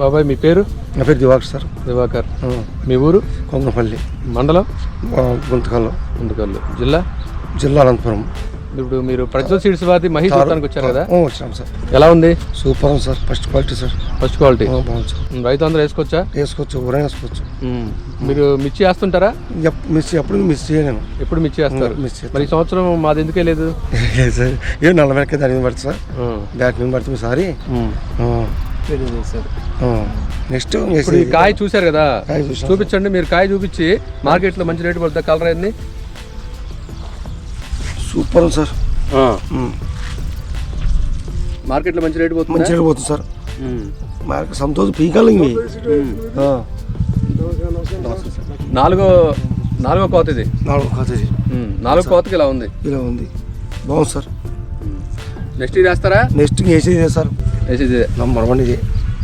బాబాయ్ మీ పేరు? నా పేరు దివాకర్ సార్. దివాకర్. మీ ఊరు? కొంగపల్లి. మండలం? గుంతకల్లో. ముందుకల్లు జిల్లా? జిల్లా అనంతపురం. ఇప్పుడు మీరు ప్రజ్వల్ సీడ్స్ వారి మహి చూడడానికి వచ్చారు కదా? ఆ, వచ్చినాం సార్. ఎలా ఉంది? సూపర్ ఉంది sir. First quality sir. First quality. బాగుంది రైతు అందరూ వేసుకోవచ్చా? వేసుకోవచ్చు ఊరైనా వేసుకోవచ్చు. మీరు మిర్చి వేస్తుంటారా? మిస్ ఎప్పుడు మిస్ చేయను ఎప్పుడు మిర్చి వేస్తారు? మిస్ చేస్తాను. మరి ఈ సంవత్సరం మాది ఎందుకే లేదు? సార్ ఏ వెనక దాని మీద పడుతుంది? సార్. బ్యాక్ మీద పడుతుంది సారీ. నెక్స్ట్ ఇప్పుడు ఈ కాయ చూశారు కదా? కాయ. చూపించండి మీరు కాయ చూపించి మార్కెట్లో మంచి రేటు పడుతుంది కలర్ అయింది సూపర్ ఉంది సార్. ఉమ్. మార్కెట్లో మంచి రేటు పోతుంది? మంచిగా పోతుంది సార్. మనకు సంతోషం పీకాలి ఆ. నాలుగో నాలుగో కోత ఇది. నాలుగు కాదు ఇది. నాలుగో కోతకి ఇలా ఉంది. ఇలా ఉంది. బాగుంది సార్. నెక్స్ట్ ఇది వేస్తారా? నెక్స్ట్ వేసేది ఇదే సార్? వేసేది నంబర్ వన్ ఇది